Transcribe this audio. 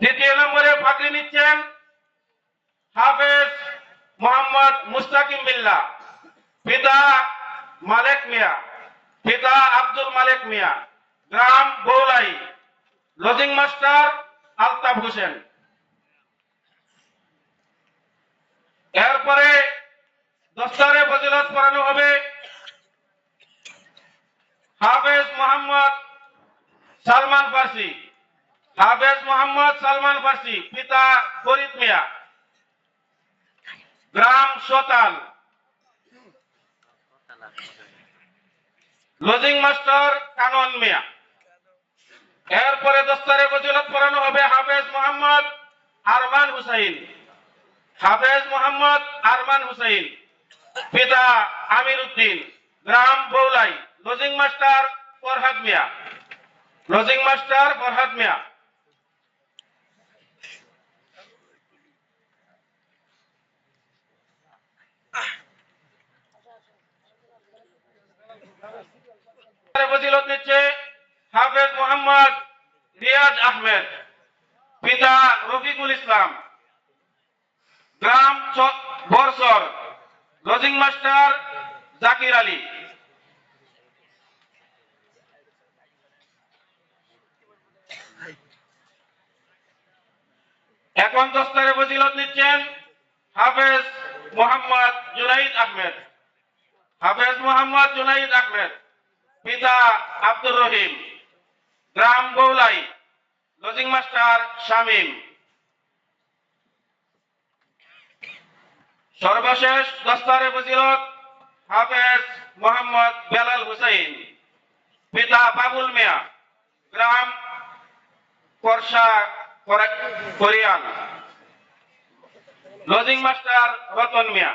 দ্বিতীয় নম্বরে পাগড়ি নিচ্ছেন হাফেজ মোহাম্মদ মুস্তাকিম বিল্লাহ। পিতা মালেক মিয়া। পিতা আব্দুল মালেক মিয়া। গ্রাম বৌলাই লজিং মাস্টার আলতাফ হোসেন। এরপরে দস্তারে ফজিলত পড়ানো হবে হাফেজ মোহাম্মদ সালমান ফার্সি। হাফেজ মোহাম্মদ সালমান ফার্সি, পিতা ফরিদ মিয়া। গ্রাম সোতাল। Lodging master Kanan Mia. এরপরে দস্তারে ফজিলত পড়ানো হবে হাফেজ মোহাম্মদ আরমান হুসাইন। হাফেজ মোহাম্মদ আরমান হুসাইন। পিতা আমির উদ্দিন। গ্রাম Boulai. Lodging master Farhad Mia. Lodging master Farhad Mia ফজিলত নিচ্ছে হাফেজ মোহাম্মদ রিয়াজ আহমেদ পিতা রফিকুল ইসলাম গ্রাম মাস্টার জাকির আলী এখন দস্তারে ফজিলত নিচ্ছেন হাফেজ মোহাম্মদ জুনাইদ আহমেদ। হাফেজ মোহাম্মদ জুনাইদ আহমেদ, পিতা আব্দুর রহিম, গ্রাম বৌলাই লজিং মাস্টার শামীম। সর্বশেষ দস্তারে ফজিলত হাফেজ মোহাম্মদ বেলাল হুসাইন, পিতা বাবুল মিয়া, গ্রাম করসা কোরিয়ান লজিং মাস্টার রতন মিয়া।